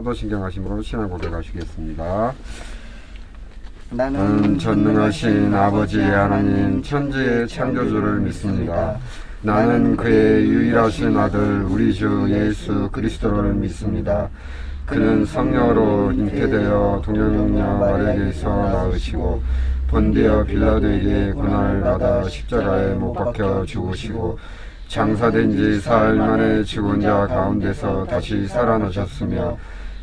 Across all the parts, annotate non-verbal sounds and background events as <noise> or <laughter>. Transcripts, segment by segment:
사도신경하심으로 신앙 고백하시겠습니다. 나는 전능하신 아버지 하나님 천지의 창조주를 믿습니다. 나는 그의 유일하신 아들 우리 주 예수 그리스도를 믿습니다. 그는 성령으로 잉태되어 동정녀 마리아에게서 낳으시고 본디어 빌라도에게 고난을 받아 십자가에 못 박혀 죽으시고 장사된 지 사흘 만에 죽은 자 가운데서 다시 살아나셨으며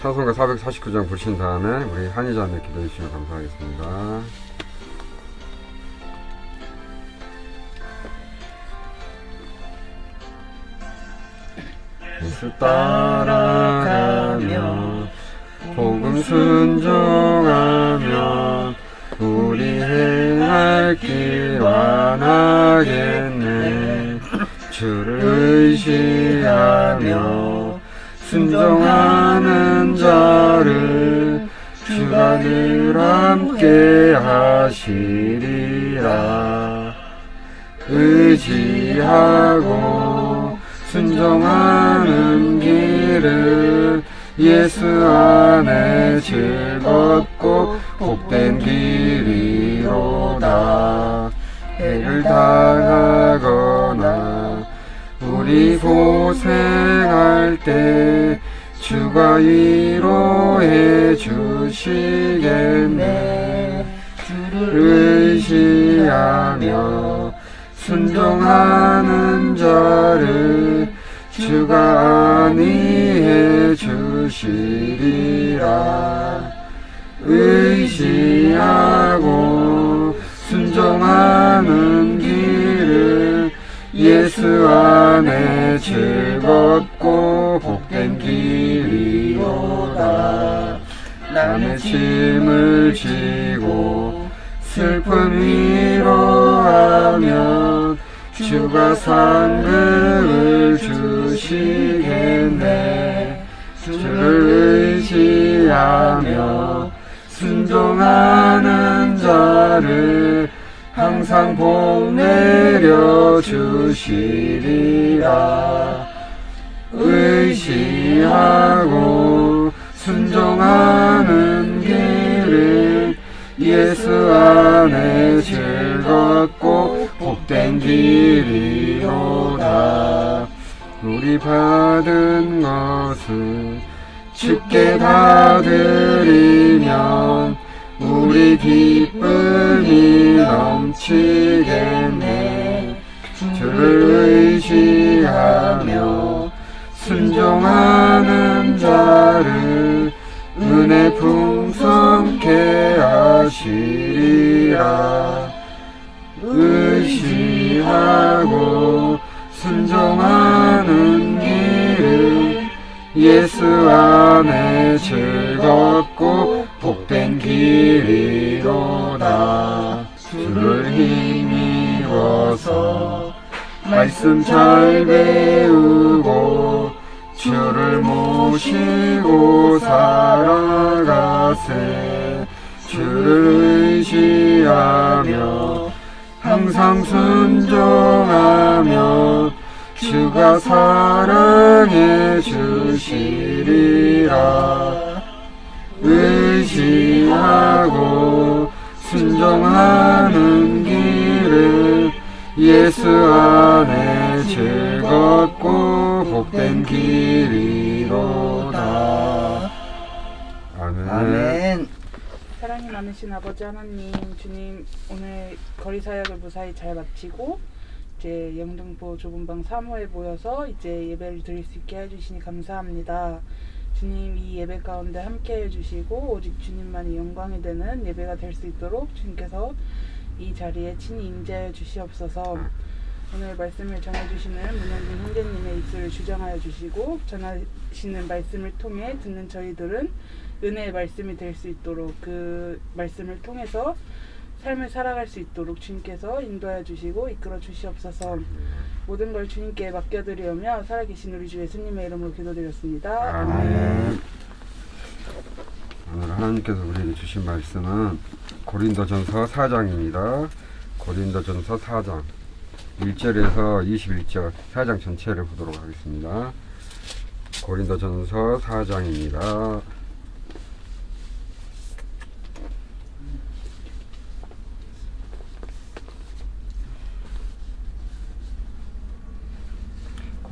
찬송가 449장 부르신 다음에 우리 한의자매 기도해 주시면 감사하겠습니다. 예수 따라가며 복음 순종하며 우리 행할 길 완하겠네 주를 의지하며 순종하는 자를 주가 늘 함께 하시리라. 의지하고 순종하는 길을 예수 안에 즐겁고 복된 길이로다. 해를 당하거나 우리 고생할 때 주가 위로해 주시겠네. 주를 의지하며 순종하는 자를 주가 안위해 주시리라. 의지하고 순종하는 예수 안에 즐겁고 복된 길이로다. 남의 짐을 지고 슬픔 위로하면 주가 상급을 주시겠네. 주를 의지하며 순종하는 자를 항상 복 내려 주시리라. 의지하고 순종하는 길을 예수 안에 즐겁고 복된 길이로다. 우리 받은 것을 다 드리면 우리 기쁨이 넘치겠네. 주를 의지하며 순종하는 자를 은혜 풍성케 하시리라. 의지하고 순종하는 길을 예수 안에 즐겁고 복된 길이로다. 주를 힘입어서 말씀 잘 배우고 주를 모시고 살아가세. 주를 의지하며 항상 순종하며 주가 사랑해 주시리라 의지하고 순종하는 길을 예수 안에 즐겁고 복된 길이로다 아멘. 아멘. 사랑이 많으신 아버지 하나님, 주님 오늘 거리 사역을 무사히 잘 마치고 이제 영등포 좁은 방 사무에 모여서 이제 예배를 드릴 수 있게 해주시니 감사합니다. 주님 이 예배 가운데 함께 해주시고 오직 주님만이 영광이 되는 예배가 될 수 있도록 주님께서 이 자리에 친히 임재해 주시옵소서. 오늘 말씀을 전해주시는 문현진 형제님의 입술을 주장하여 주시고 전하시는 말씀을 통해 듣는 저희들은 은혜의 말씀이 될 수 있도록 그 말씀을 통해서 삶을 살아갈 수 있도록 주님께서 인도하여 주시고 이끌어 주시옵소서 모든 걸 주님께 맡겨드리오며 살아계신 우리 주 예수님의 이름으로 기도드렸습니다. 아멘. 오늘 하나님께서 우리에게 주신 말씀은 고린도전서 4장입니다. 고린도전서 4장 1절에서 21절 4장 전체를 보도록 하겠습니다. 고린도전서 4장입니다.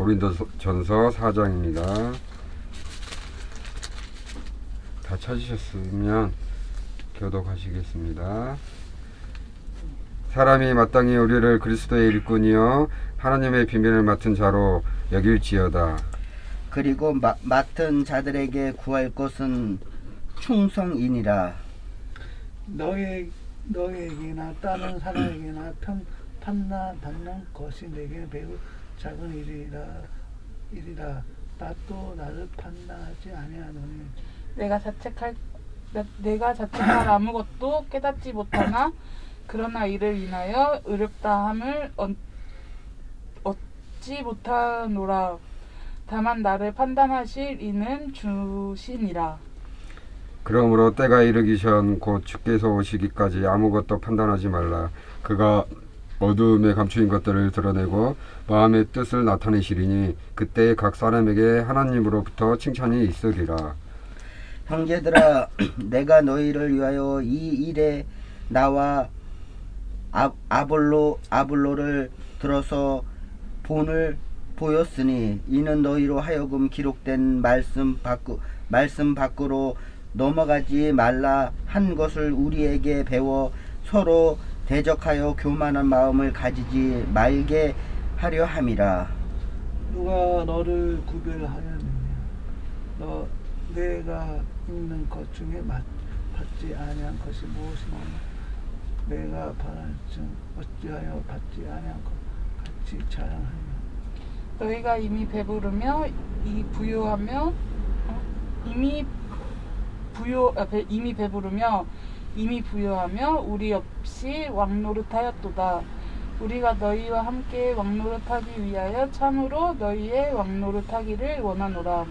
고린도전서 4장입니다. 다 찾으셨으면 교독하시겠습니다. 사람이 마땅히 우리를 그리스도의 일꾼이요 하나님의 비밀을 맡은 자로 여길지어다. 그리고 마, 맡은 자들에게 구할 것은 충성이니라. 너의 너에게나 다른 사람에게나 편 판단 받는 것이 내게 매우 작은 일이라 일이라 나도 나를 판단하지 아니하노니. 내가 자책할 나- 내가 자책할 아무것도 깨닫지 못하나 그러나 이를 인하여 의롭다함을 얻, 얻지 못하노라. 다만 나를 판단하실 이는 주시니라. 그러므로 때가 이르기 전 곧 주께서 오시기까지 아무것도 판단하지 말라. 그가 어두움에 감추인 것들을 드러내고 마음의 뜻을 나타내시리니 그때 각 사람에게 하나님으로부터 칭찬이 있으리라. 형제들아, <clears throat> 내가 너희를 위하여 이 일에 나와 아, 아볼로 아볼로를 들어서 본을 보였으니 이는 너희로 하여금 기록된 말씀 밖 말씀 밖으로 넘어가지 말라 한 것을 우리에게 배워 서로 대적하여 교만한 마음을 가지지 말게 하려 함이라. 누가 너를 구별하였느냐 너 내가 읽는 것 중에 맞, 받지 아니한 것이 무엇이냐 내가 바랄즉 어찌하여 받지 아니한 것 같이 자랑하냐 너희가 이미 배부르며 이 부유하며 어? 이미 부유 아, 배, 이미 배부르며 이미 부유하며 우리 없이 왕노릇하였도다. 우리가 너희와 함께 왕노릇하기 위하여 참으로 너희의 왕노릇하기를 원하노라.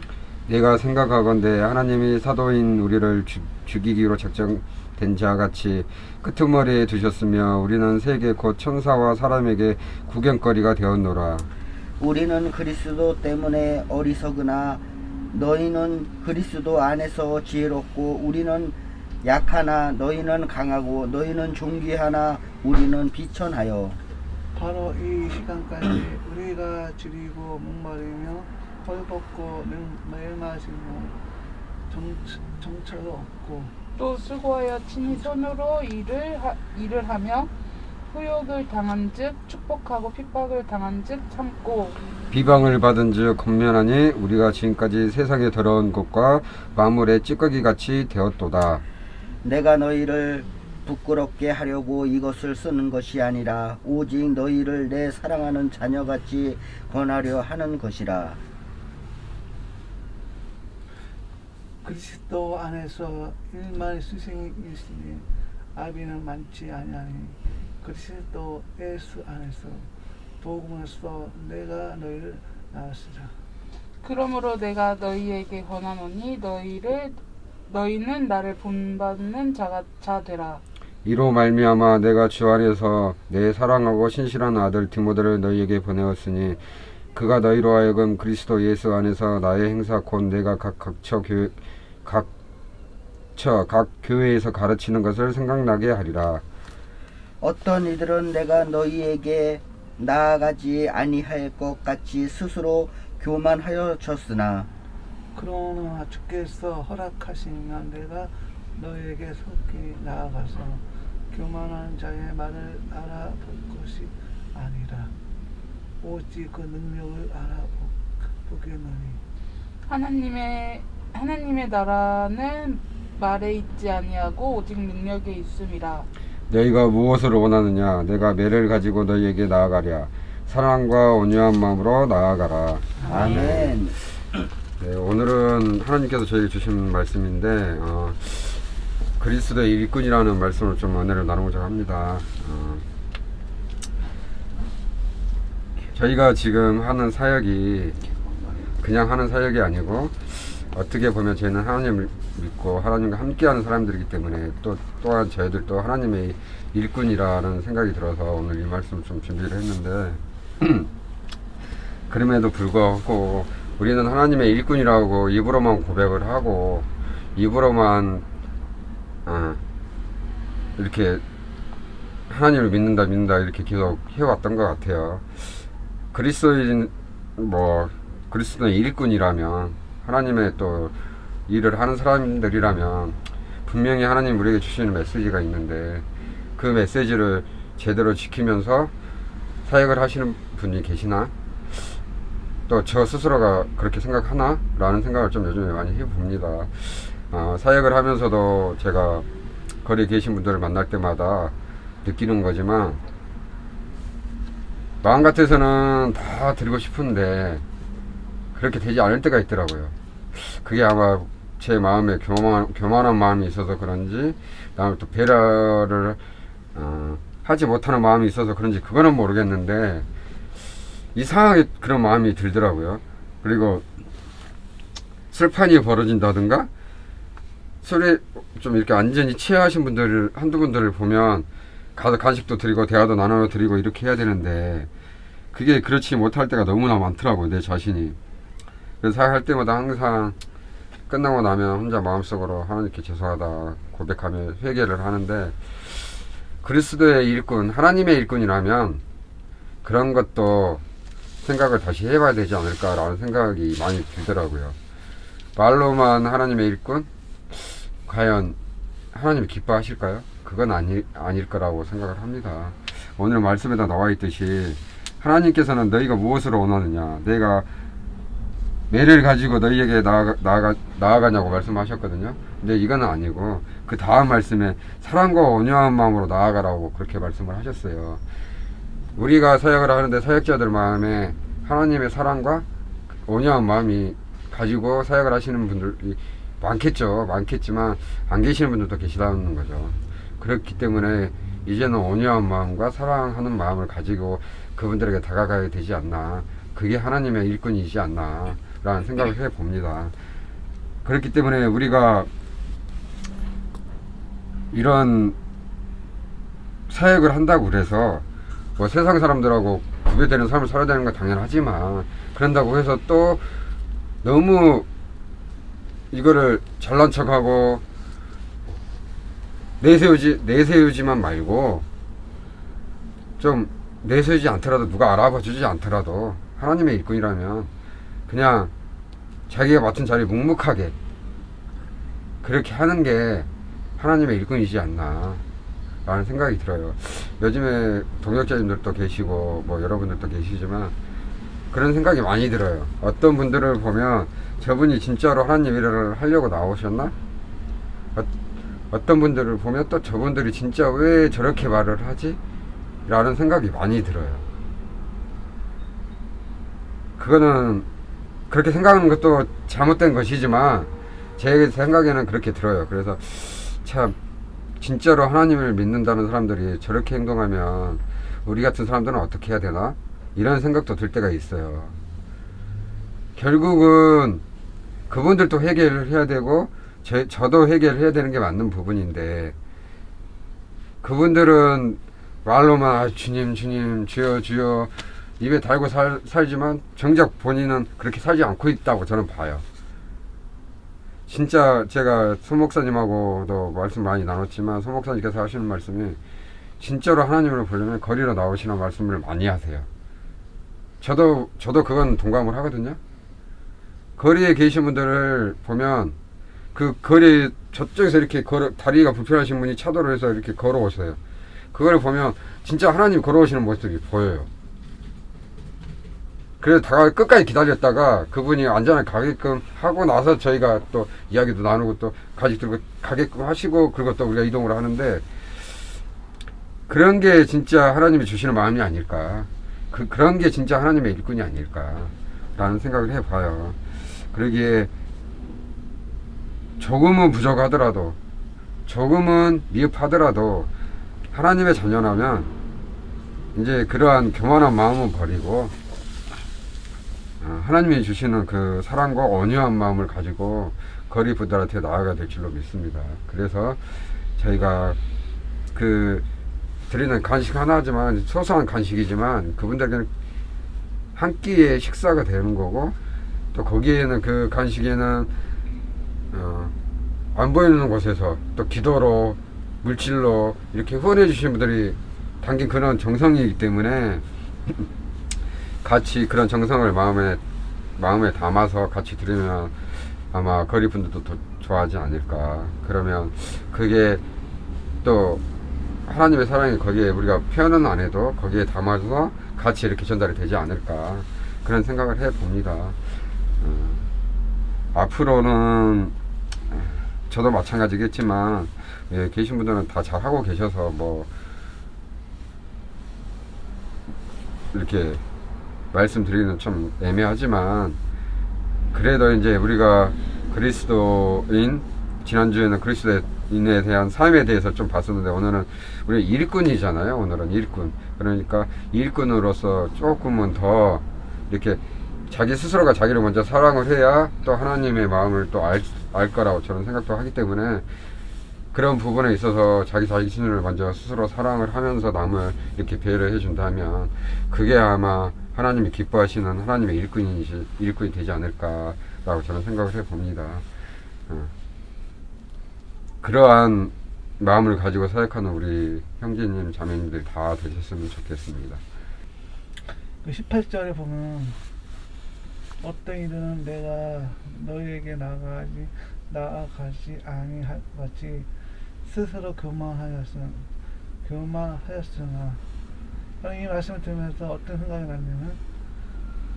내가 생각하건대 하나님이 사도인 우리를 죽- 죽이기로 작정된 자 같이 끄트머리에 두셨으며 우리는 세계 곧 천사와 사람에게 구경거리가 되었노라. 우리는 그리스도 때문에 어리석으나 너희는 그리스도 안에서 지혜롭고 우리는 약하나 너희는 강하고 너희는 존귀하나 우리는 비천하여 바로 이 시간까지 우리가 줄이고 목마르며 헐벗고 멜마시며 정처도 없고 또 수고하여 친히 손으로 일을 하, 일을 하며 후욕을 당한즉 축복하고 핍박을 당한즉 참고 비방을 받은 즉 겉면하니 우리가 지금까지 세상에 더러운 것과 마물의 찌꺼기 같이 되었도다. 내가 너희를 부끄럽게 하려고 이것을 쓰는 것이 아니라 오직 너희를 내 사랑하는 자녀같이 권하려 하는 것이라. 그리스도 안에서 일만 수생이 있으니 아비는 많지 아니하니 그리스도 예수 안에서 복음으로써 내가 너희를 낳았으라. 그러므로 내가 너희에게 권하노니 너희를 너희는 나를 본받는 자가 자 되라. 이로 말미암아 내가 주 안에서 내 사랑하고 신실한 아들 디모데를 너희에게 보내었으니 그가 너희로 하여금 그리스도 예수 안에서 나의 행사 곧 내가 각 각처 교회 각 처 각 교회에서 가르치는 것을 생각나게 하리라. 어떤 이들은 내가 너희에게 나아가지 아니할 것 같이 스스로 교만하여 졌으나 그러나 주께서 허락하시면 내가 너에게 속히 나아가서 교만한 자의 말을 알아볼 것이 아니라 오직 그 능력을 알아보겠노니 하나님의 하나님의 나라는 말에 있지 아니하고 오직 능력에 있음이라. 너희가 무엇을 원하느냐? 내가 매를 가지고 너희에게 나아가랴. 사랑과 온유한 마음으로 나아가라. 아멘. 네, 오늘은 하나님께서 저에게 주신 말씀인데 어, 그리스도의 일꾼이라는 말씀을 좀 은혜를 나누고자 합니다. 어, 저희가 지금 하는 사역이 그냥 하는 사역이 아니고 어떻게 보면 저희는 하나님을 믿고 하나님과 함께하는 사람들이기 때문에 또 또한 저희들도 하나님의 일꾼이라는 생각이 들어서 오늘 이 말씀 좀 준비를 했는데 <clears throat> 그럼에도 불구하고 우리는 하나님의 일꾼이라고 입으로만 고백을 하고 입으로만 어, 이렇게 하나님을 믿는다 믿는다 이렇게 계속 해왔던 것 같아요. 그리스도인 뭐 그리스도의 일꾼이라면 하나님의 또 일을 하는 사람들이라면 분명히 하나님 우리에게 주시는 메시지가 있는데 그 메시지를 제대로 지키면서 사역을 하시는 분이 계시나 또 저 스스로가 그렇게 생각하나 라는 생각을 좀 요즘에 많이 해봅니다 어, 사역을 하면서도 제가 거리에 계신 분들을 만날 때마다 느끼는 거지만 마음 같아서는 다 드리고 싶은데 그렇게 되지 않을 때가 있더라고요. 그게 아마 제 마음에 교만, 교만한 마음이 있어서 그런지, 다음에 또 배려를 어, 하지 못하는 마음이 있어서 그런지 그거는 모르겠는데 이상하게 그런 마음이 들더라고요. 그리고 술판이 벌어진다든가 술에 좀 이렇게 안전히 취하신 분들을 한두 분들을 보면 가서 간식도 드리고 대화도 나눠 드리고 이렇게 해야 되는데 그게 그렇지 못할 때가 너무나 많더라고요 내 자신이 그래서 할 때마다 항상 끝나고 나면 혼자 마음속으로 하나님께 죄송하다 고백하며 회개를 하는데 그리스도의 일꾼 하나님의 일꾼이라면 그런 것도 생각을 다시 해봐야 되지 않을까라는 생각이 많이 들더라고요 말로만 하나님의 일꾼 과연 하나님이 기뻐하실까요? 그건 아니, 아닐 거라고 생각을 합니다. 오늘 말씀에다 나와 있듯이 하나님께서는 너희가 무엇으로 원하느냐 내가 매를 가지고 너희에게 나아가, 나아가, 나아가냐고 말씀하셨거든요. 근데 이거는 아니고 그 다음 말씀에 사랑과 온유한 마음으로 나아가라고 그렇게 말씀을 하셨어요. 우리가 사역을 하는데 사역자들 마음에 하나님의 사랑과 온유한 마음이 가지고 사역을 하시는 분들이 많겠죠. 많겠지만 안 계시는 분들도 계시다는 거죠. 그렇기 때문에 이제는 온유한 마음과 사랑하는 마음을 가지고 그분들에게 다가가야 되지 않나. 그게 하나님의 일꾼이지 않나. 라는 생각을 해 봅니다. 그렇기 때문에 우리가 이런 사역을 한다고 그래서 뭐 세상 사람들하고 구별되는 삶을 살아야 되는 건 당연하지만 그런다고 해서 또 너무 이거를 잘난 척하고 내세우지 내세우지만 말고 좀 내세우지 않더라도 누가 알아봐 주지 않더라도 하나님의 일꾼이라면 그냥 자기가 맡은 자리에 묵묵하게 그렇게 하는 게 하나님의 일꾼이지 않나 라는 생각이 들어요. 요즘에 동역자님들도 계시고 뭐 여러분들도 계시지만 그런 생각이 많이 들어요. 어떤 분들을 보면 저분이 진짜로 하나님 일을 하려고 나오셨나? 어, 떤 분들을 보면 또 저분들이 진짜 왜 저렇게 말을 하지? 라는 생각이 많이 들어요. 그거는 그렇게 생각하는 것도 잘못된 것이지만 제 생각에는 그렇게 들어요. 그래서 참 진짜로 하나님을 믿는다는 사람들이 저렇게 행동하면 우리 같은 사람들은 어떻게 해야 되나? 이런 생각도 들 때가 있어요. 결국은 그분들도 회개를 해야 되고 제, 저도 회개를 해야 되는 게 맞는 부분인데 그분들은 말로만 아, 주님 주님 주여 주여 입에 달고 살, 살지만 정작 본인은 그렇게 살지 않고 있다고 저는 봐요. 진짜 제가 소 목사님하고도 말씀 많이 나눴지만 소 목사님께서 하시는 말씀이 진짜로 하나님을 보려면 거리로 나오시는 말씀을 많이 하세요. 저도 저도 그건 동감을 하거든요. 거리에 계신 분들을 보면 그 거리 저쪽에서 이렇게 걸어 다리가 불편하신 분이 차도로 해서 이렇게 걸어오세요. 그걸 보면 진짜 하나님 걸어오시는 모습이 보여요. 그래서 다가 끝까지 기다렸다가 그분이 안전하게 가게끔 하고 나서 저희가 또 이야기도 나누고 또 가지 들고 가게끔 하시고 그리고 또 우리가 이동을 하는데 그런 게 진짜 하나님이 주시는 마음이 아닐까. 그, 그런 게 진짜 하나님의 일꾼이 아닐까라는 생각을 해봐요. 그러기에 조금은 부족하더라도 조금은 미흡하더라도 하나님의 자녀라면 이제 그러한 교만한 마음은 버리고 어, 하나님이 주시는 그 사랑과 온유한 마음을 가지고 거리 분들한테 나아가 될 줄로 믿습니다. 그래서 저희가 그 드리는 간식 하나지만 소소한 간식이지만 그분들에게는 한 끼의 식사가 되는 거고 또 거기에는 그 간식에는 어, 안 보이는 곳에서 또 기도로 물질로 이렇게 후원해 주신 분들이 담긴 그런 정성이기 때문에 같이 그런 정성을 마음에 마음에 담아서 같이 들으면 아마 거리 분들도 더 좋아하지 않을까 그러면 그게 또 하나님의 사랑이 거기에 우리가 표현은 안 해도 거기에 담아서 같이 이렇게 전달이 되지 않을까 그런 생각을 해 봅니다. 어, 앞으로는 저도 마찬가지겠지만 예, 계신 분들은 다 잘 하고 계셔서 뭐 이렇게 말씀드리기는 좀 애매하지만 그래도 이제 우리가 그리스도인 지난주에는 그리스도인에 대한 삶에 대해서 좀 봤었는데 오늘은 우리 일꾼이잖아요. 오늘은 일꾼. 그러니까 일꾼으로서 조금은 더 이렇게 자기 스스로가 자기를 먼저 사랑을 해야 또 하나님의 마음을 또알 알 거라고 저는 생각도 하기 때문에 그런 부분에 있어서 자기 자신을 먼저 스스로 사랑을 하면서 남을 이렇게 배려를 해준다면 그게 아마 하나님이 기뻐하시는 하나님의 일꾼이 일꾼이 되지 않을까라고 저는 생각을 해봅니다. 어. 그러한 마음을 가지고 사역하는 우리 형제님 자매님들 다 되셨으면 좋겠습니다. 그 18절에 보면 어떤 일은 내가 너희에게 나가지 나아가지 아니할 것 같이 스스로 교만하였으나 교만하였으나 이 말씀을 들으면서 어떤 생각이 났냐면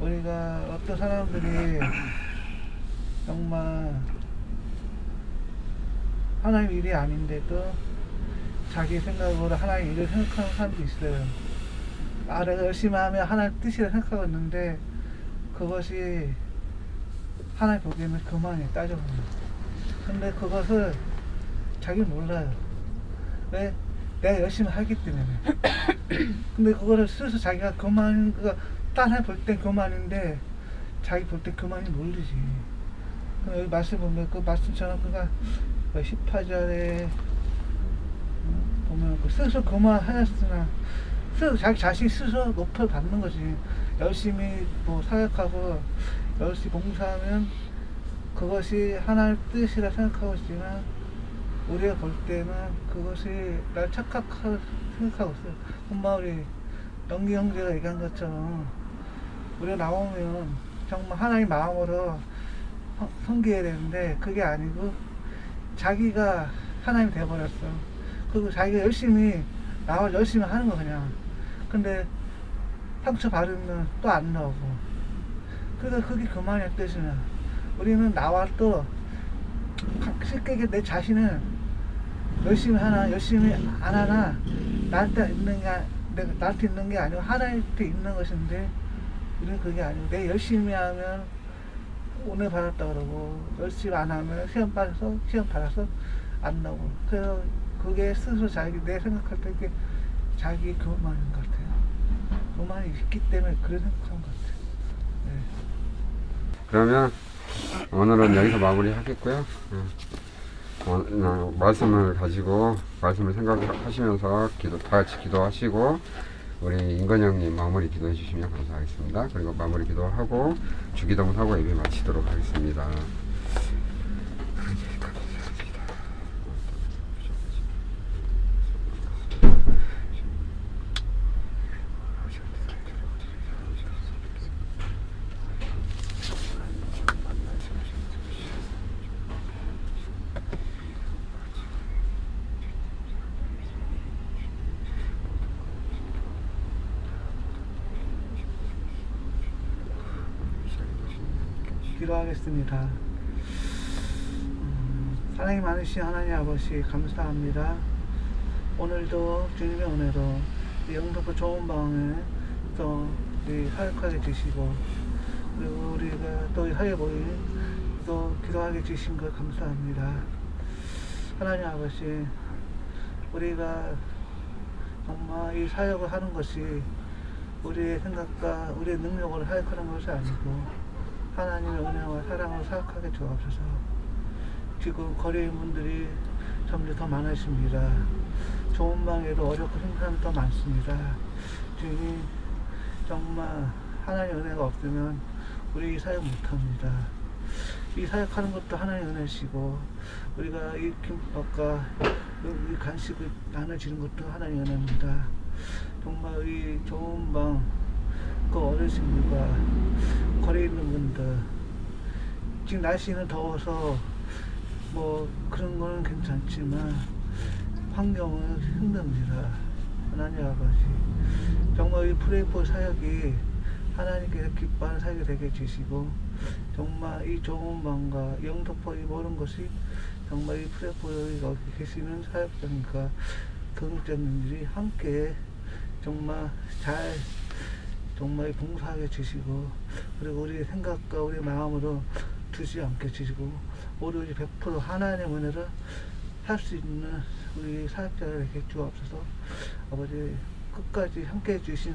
우리가 어떤 사람들이 정말 하나님 일이 아닌데도 자기 생각으로 하나님 일을 생각하는 사람도 있어요. 아, 내가 열심히 하면 하나님 뜻이라 생각하고 있는데 그것이 하나님 보기에는 그만이 따져보면 근데 그것을 자기 몰라요 왜? 내가 열심히 하기 때문에 <clears throat> 근데 그거를 스스로 자기가 그만 그딴 사람 볼땐 그만인데 자기 볼 때 그만이 모르지 여기 말씀 보면 그 말씀처럼 그가 18절에 보면 그 스스로 그만하였으나 스스로 자기 자신 스스로 높여 받는 거지. 열심히 뭐 사역하고 열심히 봉사하면 그것이 하나의 뜻이라 생각하고 있지만 우리가 볼 때는 그것이 날 착각하고 생각하고 있어요. 엄마 우리 영기 형제가 얘기한 것처럼 우리가 나오면 정말 하나님 마음으로 성- 섬겨야 되는데 그게 아니고 자기가 하나님 돼버렸어. 그리고 자기가 열심히 나와 열심히 하는 거 그냥. 근데 상처 받으면 또 안 나오고. 그래서 그게 그만의 뜻이야. 우리는 나와 또 쉽게 내 자신은 열심히 하나 열심히 안 하나 나한테 있는 게 아- 내가 나한테 있는 게 아니고 하나님한테 있는 것인데 우리는 그게 아니고 내 열심히 하면 오늘 받았다 그러고 열심히 안 하면 시험 받아서 시험 받아서 안 나오고 그래서 그게 스스로 자기 내 생각할 때 그게 자기 교만인 것 같아요. 교만이 있기 때문에 그런 생각한 것 같아요. 네. 그러면 오늘은 여기서 마무리하겠고요. 음. 어, 어, 말씀을 가지고 말씀을 생각하시면서 기도 다 같이 기도하시고 우리 인건 형님 마무리 기도해 주시면 감사하겠습니다. 그리고 마무리 기도하고 주기도문 하고 예배 마치도록 하겠습니다. 기도하겠습니다. 음, 사랑이 많으신 하나님 아버지 감사합니다. 오늘도 주님의 은혜로 이 영덕부 좋은 방에 또이 사역하게 주시고 그리고 우리가 또 사회 모임 또 기도하게 주신 걸 감사합니다. 하나님 아버지 우리가 정말 이 사역을 하는 것이 우리의 생각과 우리의 능력으로 사역하는 것이 아니고 하나님의 은혜와 사랑으로 사역하게 주옵소서. 지금 거리의 분들이 점점 더 많으십니다. 좋은 방에도 어렵고 생산이 더 많습니다. 주님 정말 하나님의 은혜가 없으면 우리 이 사역 못합니다. 이 사역하는 것도 하나님의 은혜시고 우리가 이 김밥과 이 간식을 나눠주는 것도 하나님의 은혜입니다. 정말 이 좋은 방, 그 어르신들과 거리에 있는 분들 지금 날씨는 더워서 뭐 그런 거는 괜찮지만 환경은 힘듭니다. 하나님 아버지 정말 이 프레이포 사역이 하나님께서 기뻐하는 사역이 되게 해주시고 정말 이 좋은 마음과 영도포 이 모든 것이 정말 이 프레이포에 여기 계시는 사역자니까 경력자님들이 함께 정말 잘 정말 봉사하게 주시고 그리고 우리의 생각과 우리의 마음으로 두지 않게 주시고 오로지 100% 하나님의 은혜를 할 수 있는 우리 사역자들에게 주옵소서. 아버지 끝까지 함께 해주신